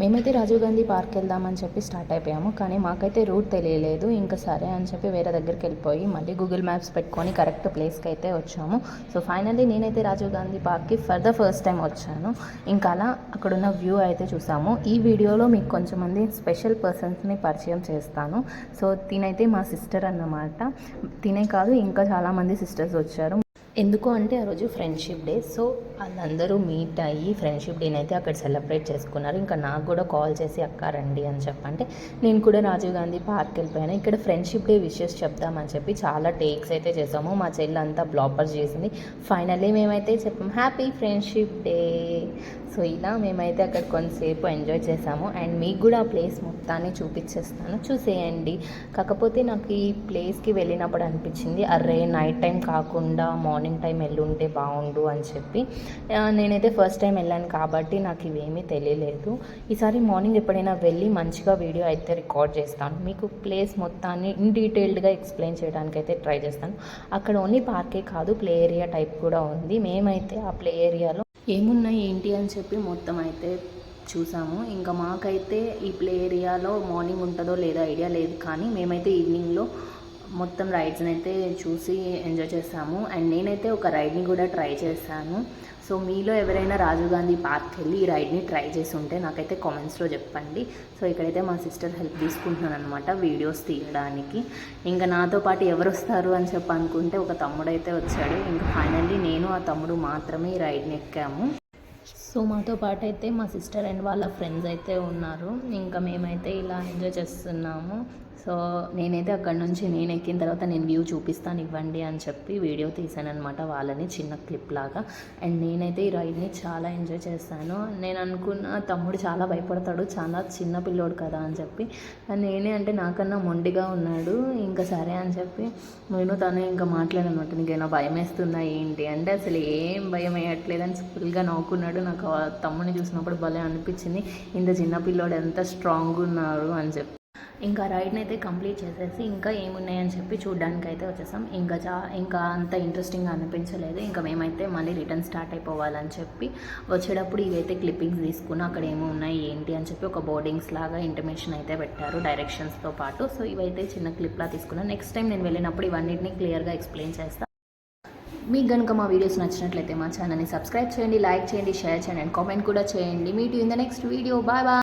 మేమైతే రాజీవ్ గాంధీ పార్క్ వెళ్దామని చెప్పి స్టార్ట్ అయిపోయాము. కానీ మాకైతే రూట్ తెలియలేదు. ఇంకా సరే అని చెప్పి వేరే దగ్గరికి వెళ్ళిపోయి మళ్ళీ గూగుల్ మ్యాప్స్ పెట్టుకొని కరెక్ట్ ప్లేస్కి అయితే వచ్చాము. సో ఫైనల్లీ నేనైతే రాజీవ్ గాంధీ పార్క్కి ఫర్ ద ఫస్ట్ టైం వచ్చాను. ఇంకా అలా అక్కడున్న వ్యూ అయితే చూసాము. ఈ వీడియోలో మీకు కొంచెం మంది స్పెషల్ పర్సన్స్ని పరిచయం చేస్తాను. సో తినైతే మా సిస్టర్ అన్నమాట. తినే కాదు ఇంకా చాలామంది సిస్టర్స్ వచ్చారు. ఎందుకు అంటే ఆ రోజు ఫ్రెండ్షిప్ డే సో వాళ్ళందరూ మీట్ అయ్యి ఫ్రెండ్షిప్ డేని అయితే అక్కడ సెలబ్రేట్ చేసుకున్నారు. ఇంకా నాకు కూడా కాల్ చేసి అక్క రండి అని చెప్పంటే నేను కూడా రాజీవ్ గాంధీ పార్క్ వెళ్ళిపోయాను. ఇక్కడ ఫ్రెండ్షిప్ డే విషెస్ చెప్దామని చెప్పి చాలా టేక్స్ అయితే చేసాము మా చెల్లి అంతా బ్లాపర్స్ చేసింది. ఫైనల్లీ మేమైతే చెప్పాము హ్యాపీ ఫ్రెండ్షిప్ డే సో ఇలా మేమైతే అక్కడ కొంతసేపు ఎంజాయ్ చేసాము అండ్ మీకు కూడా ఆ ప్లేస్ మొత్తాన్ని చూపించేస్తాను. చూసేయండి. కాకపోతే నాకు ఈ ప్లేస్కి వెళ్ళినప్పుడు అనిపించింది అరే నైట్ టైం కాకుండా మార్నింగ్ మార్నింగ్ టైం వెళ్ళుంటే బాగుండు అని చెప్పి నేనైతే ఫస్ట్ టైం వెళ్ళాను కాబట్టి నాకు ఇవేమీ తెలియలేదు. ఈసారి మార్నింగ్ ఎప్పుడైనా వెళ్ళి మంచిగా వీడియో అయితే రికార్డ్ చేస్తాను. మీకు ప్లేస్ మొత్తాన్ని ఇన్ డీటెయిల్డ్గా ఎక్స్ప్లెయిన్ చేయడానికి అయితే ట్రై చేస్తాను. అక్కడ ఓన్లీ పార్కే కాదు ప్లే ఏరియా టైప్ కూడా ఉంది. మేమైతే ఆ ప్లే ఏరియాలో ఏమున్నాయి ఏంటి అని చెప్పి మొత్తం అయితే చూసాము. ఇంకా మాకైతే ఈ ప్లే ఏరియాలో మార్నింగ్ ఉంటుందో లేదో ఐడియా లేదు. కానీ మేమైతే ఈవినింగ్లో మొత్తం రైడ్స్ని అయితే చూసి ఎంజాయ్ చేసాము అండ్ నేనైతే ఒక రైడ్ని కూడా ట్రై చేశాను. సో మీలో ఎవరైనా రాజీవ్ గాంధీ పార్క్కి వెళ్ళి ఈ రైడ్ని ట్రై చేసి ఉంటే నాకైతే కామెంట్స్లో చెప్పండి. సో ఇక్కడైతే మా సిస్టర్ హెల్ప్ తీసుకుంటున్నాను అనమాట వీడియోస్ తీయడానికి. ఇంకా నాతో పాటు ఎవరు వస్తారు అని చెప్పి అనుకుంటే ఒక తమ్ముడు అయితే వచ్చాడు. ఇంకా ఫైనల్లీ నేను ఆ తమ్ముడు మాత్రమే ఈ రైడ్ని ఎక్కాము. సో మాతో పాటు అయితే మా సిస్టర్ అండ్ వాళ్ళ ఫ్రెండ్స్ అయితే ఉన్నారు. ఇంకా మేమైతే ఇలా ఎంజాయ్ చేస్తున్నాము. సో నేనైతే అక్కడ నుంచి నేను ఎక్కిన తర్వాత నేను వ్యూ చూపిస్తాను ఇవ్వండి అని చెప్పి వీడియో తీసాను అనమాట వాళ్ళని చిన్న క్లిప్ లాగా. అండ్ నేనైతే ఈ రైడ్ని చాలా ఎంజాయ్ చేశాను. నేను అనుకున్న తమ్ముడు చాలా భయపడతాడు చాలా చిన్న పిల్లోడు కదా అని చెప్పి. నేనే అంటే నాకన్నా మొండిగా ఉన్నాడు ఇంకా సరే అని చెప్పి నేను తను ఇంకా మాట్లాడనమాట నీకేమైనా భయం వేస్తుందా ఏంటి? అంటే అసలు ఏం భయం వేయట్లేదు అని ఫుల్గా నవ్వుకున్నాడు. నాకు తమ్ముడిని చూసినప్పుడు భలే అనిపించింది ఇంత చిన్న పిల్లోడు ఎంత స్ట్రాంగ్ ఉన్నాడు అని చెప్పి. ఇంకా రైడ్ని అయితే కంప్లీట్ చేసేసి ఇంకా ఏమున్నాయని చెప్పి చూడడానికి అయితే వచ్చేసాం. ఇంకా చా ఇంకా అంత ఇంట్రెస్టింగ్గా అనిపించలేదు. ఇంకా మేమైతే మళ్ళీ రిటర్న్ స్టార్ట్ అయిపోవాలని చెప్పి వచ్చేటప్పుడు ఇవైతే క్లిప్పింగ్స్ తీసుకుని అక్కడ ఏమి ఉన్నాయి ఏంటి అని చెప్పి ఒక బోర్డింగ్స్ లాగా ఇంటిమేషన్ అయితే పెట్టారు డైరెక్షన్స్తో పాటు. సో ఇవైతే చిన్న క్లిప్లా తీసుకున్నాను. నెక్స్ట్ టైం నేను వెళ్ళినప్పుడు ఇవన్నిటిని క్లియర్గా ఎక్స్ప్లెయిన్ చేస్తాను మీకు కనుక మా వీడియోస్ నచ్చినట్లయితే మా ఛానల్ని సబ్స్క్రైబ్ చేయండి లైక్ చేయండి షేర్ చేయండి అండ్ కామెంట్ కూడా చేయండి. Meet in the next video bye bye